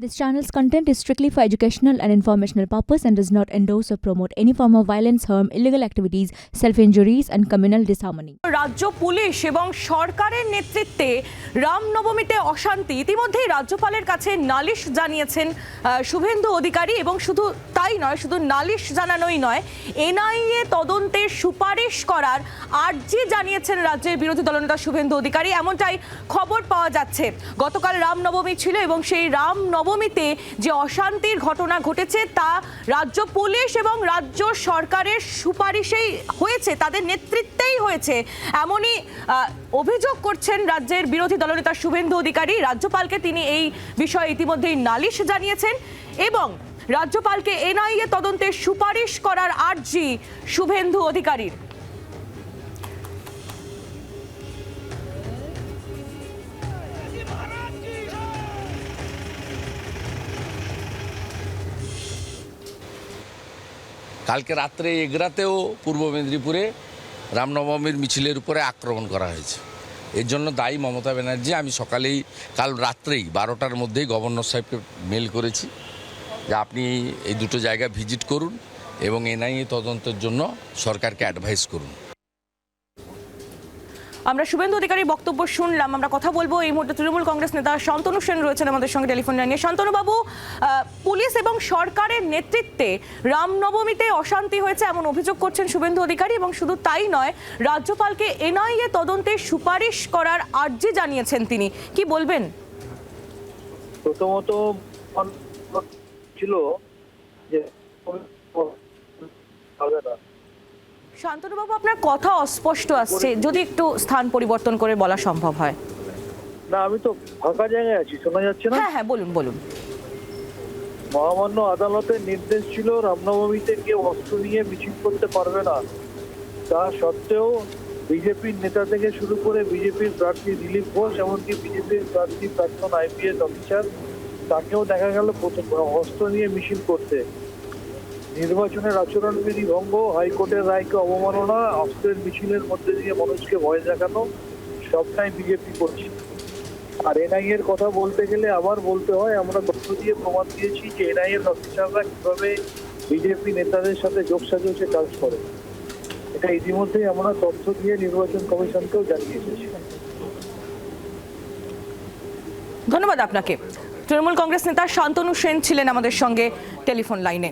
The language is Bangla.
This channel's content is strictly for educational and informational purpose and does not endorse or promote any form of violence, harm, illegal activities, self-injuries and communal disharmony. রাজ্য পুলিশ এবং সরকারের নেতৃত্বে রামনবমীতে অশান্তি। ইতিমধ্যেই রাজ্যপালের কাছে নালিশ জানিয়েছেন শুভেন্দু অধিকারী এবং শুধু তাই নয়, শুধু নালিশ জানানোই নয়, এনআইএ তদন্তের সুপারিশ করার আর্জি জানিয়েছেন রাজ্যের বিরোধী দলনেতা শুভেন্দু অধিকারী। এমনটাই খবর পাওয়া যাচ্ছে। গতকাল রামনবমী ছিল এবং সেই রামনবমীতে যে অশান্তির ঘটনা ঘটেছে তা রাজ্য পুলিশ এবং রাজ্য সরকারের সুপারিশেই হয়েছে, তাদের নেতৃত্বেই হয়েছে। এমনই অভিযোগ করছেন রাজ্যের বিরোধী দলনেতা শুভেন্দু অধিকারী, রাজ্যপালকে তিনি এই বিষয়ে ইতিমধ্যেই নালিশ জানিয়েছেন এবং রাজ্যপালকে এনআইএ তদন্তের সুপারিশ করার আর্জি শুভেন্দু অধিকারীর। কালকে রাত্রে এগরাতেও পূর্ব মেদিনীপুরে রামনবমীর মিছিলের উপরে আক্রমণ করা হয়েছে। এর জন্য দায়ী মমতা ব্যানার্জি। আমি সকালেই, কাল রাত্রেই বারোটার মধ্যেই গভর্নর সাহেবকে মেল করেছি যে আপনি এই দুটো জায়গা ভিজিট করুন এবং এনআইএ তদন্তের জন্য সরকারকে অ্যাডভাইস করুন। আমরা শুভেন্দু অধিকারীর বক্তব্য শুনলাম, আমরা কথা বলব। এই মুহূর্তে তৃণমূল কংগ্রেস নেতা শান্তনু সেন রয়েছেন আমাদের সঙ্গে টেলিফোন লাইনে। শান্তনু বাবু পুলিশ এবং সরকারের নেতৃত্বে রামনবমীতে অশান্তি হয়েছে এমন অভিযোগ করছেন শুভেন্দু অধিকারী এবং শুধু তাই নয়, রাজ্যপালকে এনআইএ তদন্তের সুপারিশ করার আর্জি জানিয়েছেন তিনি। কি বলবেন? প্রথমত ছিল যে শান্তনুবাবু আপনার কথা অস্পষ্ট আসছে। যদি একটু স্থান পরিবর্তন করে বলা সম্ভব হয়। না আমি তো ফাঁকা জায়গায় আছি শোনা যাচ্ছে না? হ্যাঁ হ্যাঁ বলুন বলুন। মহামান্য আদালতের নির্দেশ ছিল রামনবমীতে কেউ অস্ত্র নিয়ে মিছিল করতে পারবে না। তা সত্ত্বেও বিজেপির নেতা থেকে শুরু করে বিজেপির প্রার্থী দিলীপ ঘোষ এমনকি বিজেপির প্রার্থী প্রাক্তন আইপিএস অফিসার তাকেও দেখা গেল অস্ত্র নিয়ে মিছিল করতে। নির্বাচনের আচরণবিধি ভঙ্গ, হাইকোর্টের রায়কে অবমাননা, অস্ত্রের মিছিলের মধ্যে দিয়ে মানুষকে ভয় দেখানো, সবটাই বিজেপি করছে। আর এনআই এর কথা বলতে গেলে আবার বলতে হয়, আমরা তথ্য দিয়ে প্রমাণ দিয়েছি যে এনআই এর অফিসাররা কীভাবে বিজেপি নেতাদের সাথে যোগসাজসে কাজ করে। এটা ইতিমধ্যেই আমরা তথ্য দিয়ে নির্বাচন কমিশনকেও জানিয়ে এসেছি ধন্যবাদ আপনাকে। তৃণমূল কংগ্রেস নেতা শান্তনু সেন ছিলেন আমাদের সঙ্গে টেলিফোন লাইনে।